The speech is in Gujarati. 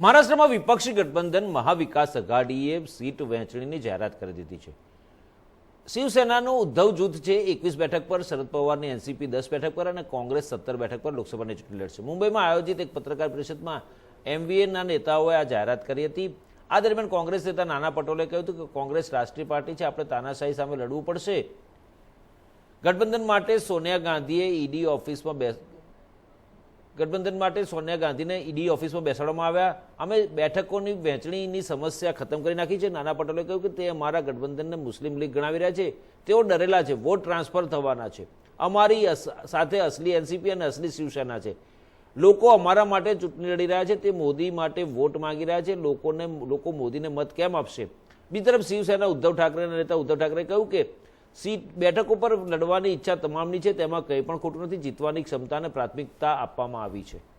મહારાષ્ટ્રમાં વિપક્ષી ગઠબંધન મહાવિકાસ અઘાડીએ સીટ વહેંચણીની જાહેરાત કરી દીધી છે. શિવસેનાનું ઉદ્ધવ જૂથ છે, એકવીસ બેઠક પર, શરદ પવારની એનસીપી દસ બેઠક પર અને કોંગ્રેસ સત્તર બેઠક પર લોકસભાની ચૂંટણી લડશે. મુંબઈમાં આયોજિત એક પત્રકાર પરિષદમાં એમવીએના નેતાઓએ આ જાહેરાત કરી હતી. આ દરમિયાન કોંગ્રેસ નેતા નાના પટોલે કહ્યું હતું કે કોંગ્રેસ રાષ્ટ્રીય પાર્ટી છે, આપણે તાનાશાહી સામે લડવું પડશે. ગઠબંધન માટે સોનિયા ગાંધીએ ઈડી ઓફિસમાં ગઠબંધન માટે સોનિયા ગાંધીને ઈડી ઓફિસમાં બેસાડવામાં આવ્યા. અમે બેઠકોની વહેંચણીની સમસ્યા ખતમ કરી નાખી છે. નાના પટેલે કહ્યું કે તે અમારા ગઠબંધનને મુસ્લિમ લીગ ગણાવી રહ્યા છે. તેઓ ડરેલા છે. વોટ ટ્રાન્સફર થવાના છે. અમારી સાથે અસલી એનસીપી અને અસલી શિવસેના છે. લોકો અમારા માટે ચૂંટણી લડી રહ્યા છે. તે મોદી માટે વોટ માંગી રહ્યા છે. લોકોને, લોકો મોદીને મત કેમ આપશે? બીજી તરફ શિવસેના ઉદ્ધવ ઠાકરેના નેતા ઉદ્ધવ ઠાકરે કહ્યું કે સીટ બેઠકો પર લડવાની ઈચ્છા તમામની છે, તેમાં કંઈ પણ ખોટું નથી. જીતવાની ક્ષમતાને પ્રાથમિકતા આપવામાં આવી છે.